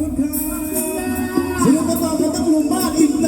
Sino ba ito? Ba't ang lumbakin?